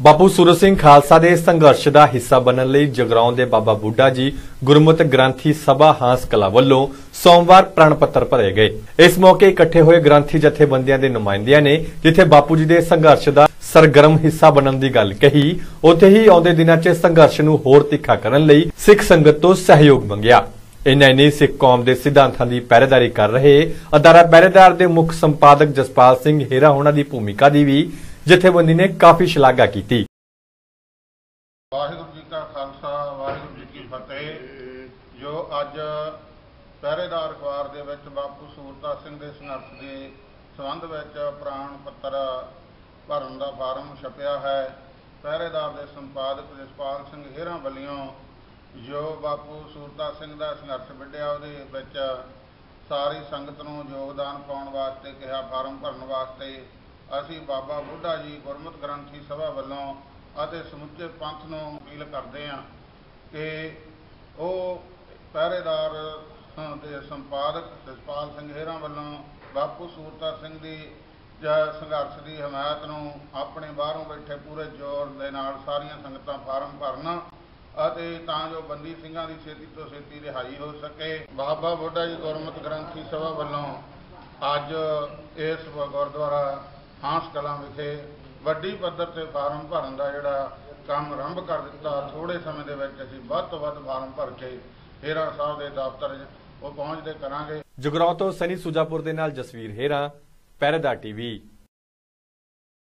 ਬਾਪੂ ਸੂਰਜ ਸਿੰਘ ਖਾਲਸਾ ਦੇ ਸੰਘਰਸ਼ ਦਾ ਹਿੱਸਾ ਬਣਨ ਲਈ ਜਗਰਾਉਂ ਦੇ ਬਾਬਾ ਬੁੱਢਾ ਜੀ ਗੁਰਮਤ ਗ੍ਰੰਥੀ ਸਭਾ ਹਾਂਸ ਕਲਾ ਵੱਲੋਂ ਸੋਮਵਾਰ ਪ੍ਰਣ ਪੱਤਰ ਭਰੇ ਗਏ। ਇਸ ਮੌਕੇ ਇਕੱਠੇ ਹੋਏ ਗ੍ਰੰਥੀ ਜਥੇਬੰਦੀਆਂ ਦੇ ਨੁਮਾਇੰਦਿਆਂ ਨੇ ਜਿੱਥੇ ਬਾਪੂ ਜੀ ਦੇ ਸੰਘਰਸ਼ ਦਾ ਸਰਗਰਮ ਹਿੱਸਾ ਬਣਨ ਦੀ ਗੱਲ ਕਹੀ, ਉੱਥੇ ਹੀ ਆਉਂਦੇ ਦਿਨਾਂ 'ਚ ਸੰਘਰਸ਼ ਨੂੰ ਹੋਰ ਤਿੱਖਾ ਕਰਨ ਲਈ ਸਿੱਖ ਸੰਗਤ ਤੋਂ ਸਹਿਯੋਗ ਮੰਗਿਆ। ਇਨ੍ਹਾਂ ਨੇ ਸਿੱਖ ਕੌਮ ਦੇ ਸਿਧਾਂਤਾਂ ਦੀ ਪਹਿਰੇਦਾਰੀ ਕਰ ਰਹੇ ਅਦਾਰਾ ਪਹਿਰੇਦਾਰ ਦੇ ਮੁੱਖ ਸੰਪਾਦਕ ਜਸਪਾਲ ਸਿੰਘ ਹੇਰਾ ਹੋਣਾ ਦੀ ਭੂਮਿਕਾ ਦੀ ਵੀ ਜਥੇਬੰਦੀ ਨੇ ਕਾਫੀ ਸ਼ਲਾਘਾ ਕੀਤੀ। ਵਾਹਿਗੁਰੂ ਜੀ ਕਾ ਖਾਲਸਾ, ਵਾਹਿਗੁਰੂ ਜੀ ਕੀ ਫਤਿਹ। ਜੋ ਅੱਜ ਪਹਿਰੇਦਾਰ ਅਖਬਾਰ ਦੇ ਵਿੱਚ ਬਾਪੂ ਸੂਰਤਾ ਸਿੰਘ ਦੇ ਸੰਘਰਸ਼ ਦੇ ਸੰਬੰਧ ਵਿੱਚ ਪ੍ਰਾਣ ਪੱਤਰ ਭਰਨ ਦਾ ਫਾਰਮ ਛਪਿਆ ਹੈ, ਪਹਿਰੇਦਾਰ ਦੇ ਸੰਪਾਦਕ ਜਸਪਾਲ ਸਿੰਘ ਹੇਰਾਂ ਵੱਲੋਂ ਜੋ ਬਾਪੂ ਸੂਰਤਾ ਸਿੰਘ ਦਾ ਸੰਘਰਸ਼ ਵਿੱਢਿਆ, ਉਹਦੇ ਵਿੱਚ ਸਾਰੀ ਸੰਗਤ ਨੂੰ ਯੋਗਦਾਨ ਪਾਉਣ ਵਾਸਤੇ ਕਿਹਾ, ਫਾਰਮ ਭਰਨ ਵਾਸਤੇ ਅਸੀਂ ਬਾਬਾ ਬੁੱਢਾ ਜੀ ਗੁਰਮਤਿ ਗ੍ਰੰਥੀ ਸਭਾ ਵੱਲੋਂ ਅਤੇ ਸਮੁੱਚੇ ਪੰਥ ਨੂੰ ਅਪੀਲ ਕਰਦੇ ਹਾਂ ਕਿ ਉਹ ਪਹਿਰੇਦਾਰ ਦੇ ਸੰਪਾਦਕ ਜਸਪਾਲ ਸਿੰਘ ਹੇਰਾਂ ਵੱਲੋਂ ਬਾਪੂ ਸੂਰਤਾ ਸਿੰਘ ਦੀ ਜ- ਸੰਘਰਸ਼ ਦੀ ਹਮਾਇਤ ਨੂੰ ਆਪਣੇ ਬਾਹਰੋਂ ਬੈਠੇ ਪੂਰੇ ਜ਼ੋਰ ਦੇ ਨਾਲ ਸਾਰੀਆਂ ਸੰਗਤਾਂ ਫਾਰਮ ਭਰਨ ਅਤੇ ਤਾਂ ਜੋ ਬੰਦੀ ਸਿੰਘਾਂ ਦੀ ਛੇਤੀ ਤੋਂ ਛੇਤੀ ਰਿਹਾਈ ਹੋ ਸਕੇ। ਬਾਬਾ ਬੁੱਢਾ ਜੀ ਗੁਰਮਤਿ ਗ੍ਰੰਥੀ ਸਭਾ ਵੱਲੋਂ ਅੱਜ ਇਸ ਗੁਰਦੁਆਰਾ ਹਾਂਸ ਕਲਾਂ ਵਿਖੇ ਵੱਡੀ ਪੱਧਰ ਤੇ ਫਾਰਮ ਭਰਨ ਦਾ ਜਿਹੜਾ ਕੰਮ ਆਰੰਭ ਕਰ ਦਿੱਤਾ ਥੋੜੇ ਸਮੇਂ ਦੇ ਵਿੱਚ ਅਸੀਂ ਵੱਧ ਤੋਂ ਵੱਧ ਫਾਰਮ ਭਰ ਕੇ ਹੇਰਾ ਸਾਹਿਬ ਦੇ ਦਫ਼ਤਰ ਉਹ ਪਹੁੰਚਦੇ ਕਰਾਂਗੇ। ਜਗਰਾਉਂ ਤੋਂ ਸਨੀ ਸੁਜਾਪੁਰ ਦੇ ਨਾਲ ਜਸਵੀਰ ਹੇਰਾ ਪਹਿਰੇਦਾਰ ਟੀਵੀ।